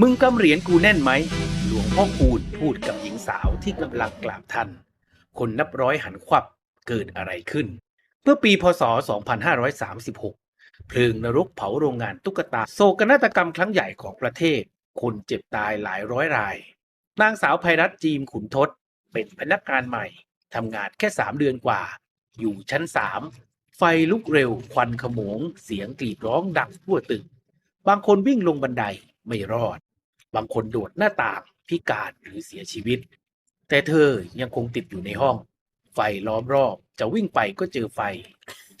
มึงกำเหรียญกูแน่นไหม หลวงพ่อคูณพูดกับหญิงสาวที่กำลังกราบท่าน คนนับร้อยหันควับเกิดอะไรขึ้น เมื่อปีพศ 2536 เพลิงนรกเผาโรงงานตุ๊กตา โศกนาฏกรรมครั้งใหญ่ของประเทศ คนเจ็บตายหลายร้อยราย นางสาวภัยรัตน์จีมขุนทศ เป็นพนักงานใหม่ ทำงานแค่สามเดือนกว่า อยู่ชั้นสามไฟลุกเร็ว ควันขโมง เสียงกรีดร้องดังทั่วตึก บางคนวิ่งลงบันไดไม่รอด บางคนโดดหน้าต่างพิการหรือเสียชีวิต แต่เธอยังคงติดอยู่ในห้อง ไฟล้อมรอบ จะวิ่งไปก็เจอไฟ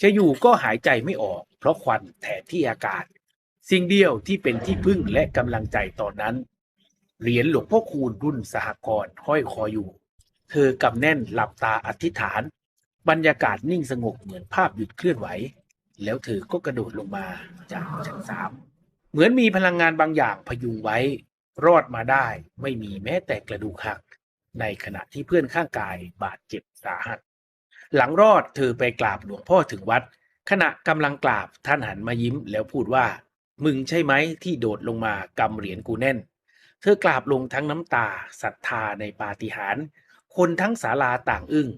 จะอยู่ก็หายใจไม่ออก เพราะควันแทนที่อากาศ สิ่งเดียวที่เป็นที่พึ่งและกำลังใจตอนนั้น เหรียญหลวงพ่อคูณรุ่นสหกรณ์ห้อยคออยู่ เธอกำแน่นหลับตาอธิษฐาน บรรยากาศนิ่งสงบเหมือนภาพหยุดเคลื่อนไหว แล้วเธอก็กระโดดลงมาจากชั้นสามเหมือนมีพลังงานบางอย่างพยุงไว้ รอดมาได้ไม่มีแม้แต่กระดูกหัก ในขณะที่เพื่อนข้างกายบาดเจ็บสาหัส หลังรอดเธอไปกราบหลวงพ่อถึงวัด ขณะกำลังกราบท่านหันมายิ้มแล้วพูดว่า มึงใช่ไหมที่โดดลงมากำเหรียญกูแน่น เธอกราบลงทั้งน้ำตาศรัทธาในปาฏิหาริย์คนทั้งศาลาต่างอึ้ง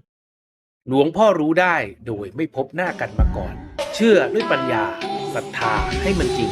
หลวงพ่อรู้ได้โดยไม่พบหน้ากันมาก่อน เชื่อด้วยปัญญาศรัทธาให้มันจริง